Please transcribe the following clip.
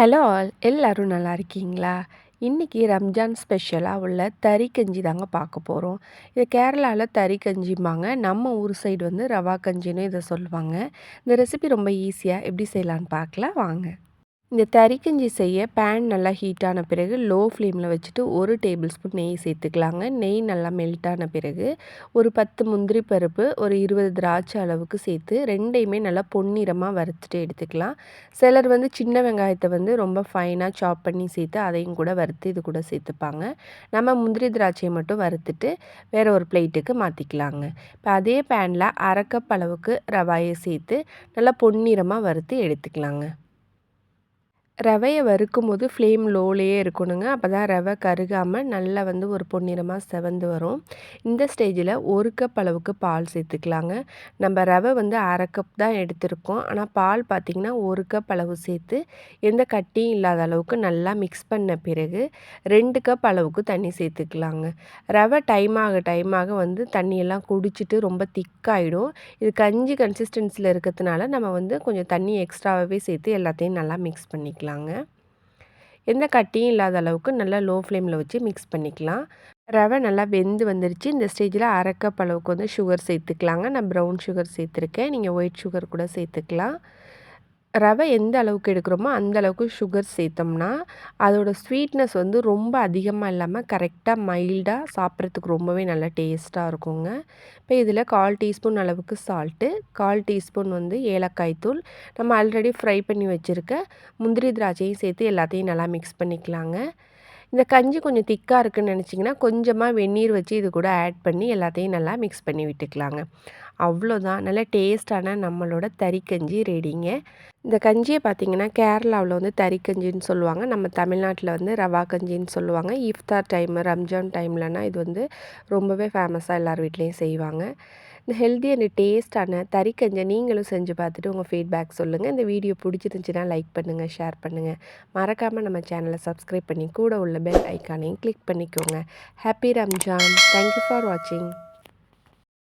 Hello all எல்லோரும் நல்லா இருக்கீங்களா? இன்றைக்கி ரம்ஜான் ஸ்பெஷலாக உள்ள தறி கஞ்சி தாங்க பார்க்க போகிறோம் இது கேரளாவில் தறி கஞ்சிம்பாங்க. நம்ம ஊர் சைடு வந்து ரவா கஞ்சின்னு இதை சொல்லுவாங்க. இந்த ரெசிபி ரொம்ப ஈஸியாக எப்படி செய்யலான்னு பார்க்கலாம்? வாங்க. இந்த தறிக்கஞ்சி செய்ய பேன் நல்லா ஹீட்டான பிறகு லோ ஃப்ளேமில் வச்சுட்டு ஒரு டேபிள் ஸ்பூன் நெய் சேர்த்துக்கலாங்க. நெய் நல்லா மெல்ட் ஆன பிறகு ஒரு பத்து முந்திரி பருப்பு ஒரு இருபது திராட்சை அளவுக்கு சேர்த்து ரெண்டையுமே நல்லா பொன்னிறமாக வறுத்துட்டு எடுத்துக்கலாம். சிலர் வந்து சின்ன வெங்காயத்தை வந்து ரொம்ப ஃபைனாக சாப் பண்ணி சேர்த்து அதையும் கூட வறுத்து இது கூட சேர்த்துப்பாங்க. நம்ம முந்திரி திராட்சையை மட்டும் வறுத்துட்டு வேறு ஒரு பிளேட்டுக்கு மாற்றிக்கலாங்க இப்போ அதே பேனில் அரைக்கப் அளவுக்கு ரவாயை சேர்த்து நல்லா பொன்னிறமாக வறுத்து எடுத்துக்கலாங்க. ரவையை வறுக்கும் போது ஃப்ளேம் லோலேயே இருக்கணுங்க. அப்போ தான் ரவை கருகாமல் நல்லா வந்து ஒரு பொன்னிறமாக செவந்து வரும். இந்த ஸ்டேஜில் ஒரு கப் அளவுக்கு பால் சேர்த்துக்கலாங்க. நம்ம ரவை வந்து அரை கப் தான் எடுத்திருக்கோம். ஆனால் பால் பார்த்திங்கன்னா ஒரு கப் அளவு சேர்த்து எந்த கட்டியும் இல்லாத அளவுக்கு நல்லா மிக்ஸ் பண்ண பிறகு ரெண்டு கப் அளவுக்கு தண்ணி சேர்த்துக்கலாங்க. ரவை டைம் ஆக டைம் ஆக வந்து தண்ணியெல்லாம் குடிச்சிட்டு ரொம்ப திக்காயிடும் இது கஞ்சி கன்சிஸ்டன்சியில் இருக்கிறதுனால நம்ம வந்து கொஞ்சம் தண்ணி எக்ஸ்ட்ராவாகவே சேர்த்து எல்லாத்தையும் நல்லா மிக்ஸ் பண்ணிக்கலாம். பண்ணிக்கலாங்க எந்த கட்டியும் இல்லாத அளவுக்கு நல்லா லோ ஃப்ளேமில் வச்சு மிக்ஸ் பண்ணிக்கலாம். ரவை நல்லா வெந்து வந்துருச்சு. இந்த ஸ்டேஜில் அரைக்கப் அளவுக்கு வந்து சுகர் சேர்த்துக்கலாங்க. நான் ப்ரௌன் சுகர் சேர்த்துருக்கேன். நீங்கள் ஒயிட் சுகர் கூட சேர்த்துக்கலாம். ரவை எந்த அளவுக்கு எடுக்கிறோமோ அந்த அளவுக்கு சுகர் சேர்த்தோம்னா அதோடய ஸ்வீட்னஸ் வந்து ரொம்ப அதிகமாக இல்லாமல் கரெக்டாக மைல்டாக சாப்பிட்றதுக்கு ரொம்பவே நல்லா டேஸ்ட்டாக இருக்குங்க. இப்போ இதில் கால் டீஸ்பூன் அளவுக்கு சால்ட்டு கால் டீஸ்பூன் வந்து ஏலக்காய் தூள். நம்ம ஆல்ரெடி ஃப்ரை பண்ணி வச்சுருக்க முந்திரி திராட்சையும் சேர்த்து எல்லாத்தையும் நல்லா மிக்ஸ் பண்ணிக்கலாங்க. இந்த கஞ்சி கொஞ்சம் திக்காக இருக்குதுன்னு நினச்சிங்கன்னா கொஞ்சமாக வெந்நீர் வச்சு இது கூட ஆட் பண்ணி எல்லாத்தையும் நல்லா மிக்ஸ் பண்ணி விட்டுக்கலாங்க. அவ்வளோதான் நல்ல டேஸ்டான நம்மளோட தறிக்கஞ்சி ரெடிங்க இந்த கஞ்சியை பார்த்திங்கன்னா கேரளாவில் வந்து தறிக்கஞ்சின்னு சொல்லுவாங்க. நம்ம தமிழ்நாட்டில் வந்து ரவா கஞ்சின்னு சொல்லுவாங்க. இஃப்தார் டைம் ரம்ஜான் டைம்லனா இது வந்து ரொம்பவே ஃபேமஸாக எல்லார் வீட்லேயும் செய்வாங்க. இந்த ஹெல்த்தி அண்ட் டேஸ்டான தறிக்கஞ்சை நீங்களும் செஞ்சு பார்த்துட்டு உங்கள் ஃபீட்பேக் சொல்லுங்கள் இந்த வீடியோ பிடிச்சிருந்துச்சின்னா லைக் பண்ணுங்கள் ஷேர் பண்ணுங்கள் மறக்காமல் நம்ம சேனலை சப்ஸ்கிரைப் பண்ணி கூட உள்ள பெல் ஐக்கானையும் கிளிக் பண்ணிக்கோங்க. ஹாப்பி ரம்ஜான் தேங்க்யூ ஃபார் வாட்சிங்